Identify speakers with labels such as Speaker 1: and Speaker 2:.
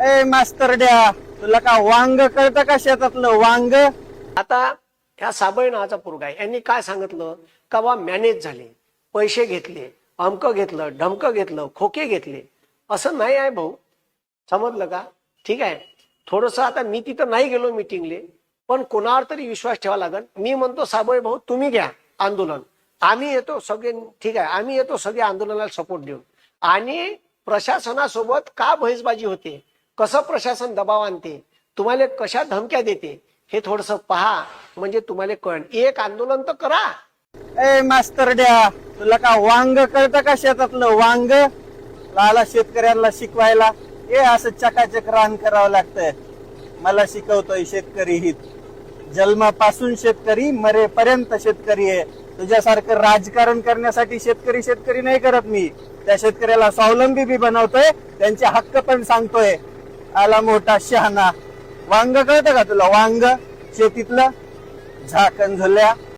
Speaker 1: ए मास्तर द्या तुला का वांग कळतं का शेतातलं वांग?
Speaker 2: आता ह्या साबळे नावाचा पुरगा आहे. यांनी काय सांगितलं? का बा मॅनेज झाले. पैसे घेतले अमकं घेतलं ढमकं घेतलं खोके घेतले. असं नाही आहे भाऊ. समजलं का? ठीक आहे. थोडस आता मी तिथं नाही गेलो मिटिंगले पण कोणावर तरी विश्वास ठेवा लागेल. मी म्हणतो साबळे भाऊ तुम्ही घ्या आंदोलन. आम्ही येतो सगळे ठीक आहे. आम्ही येतो सगळे आंदोलनाला सपोर्ट देऊन. आणि प्रशासनासोबत का बहिष्बाजी होते? कसं प्रशासन दबाव आणते? तुम्हाला कशा धमक्या देते? हे थोडस पहा. म्हणजे तुम्हाला कळ एक आंदोलन तर करा.
Speaker 1: ए मास्तर द्या. तुला का वांग कळतं का शेतातलं वांग? लाला शेतकऱ्यांना शिकवायला. ए असं चकाचक रान करावं लागतंय. मला शिकवतोय शेतकरी हित. जन्मापासून शेतकरी मरेपर्यंत शेतकरी आहे. तुझ्यासारखं राजकारण करण्यासाठी शेतकरी शेतकरी नाही करत मी. त्या शेतकऱ्याला स्वावलंबी बी बनवतोय. त्यांचे हक्क पण सांगतोय. आला मोठा शहाणा. वांग कळतं का तुला? वांग? शेतीतलं झाकण झुल्या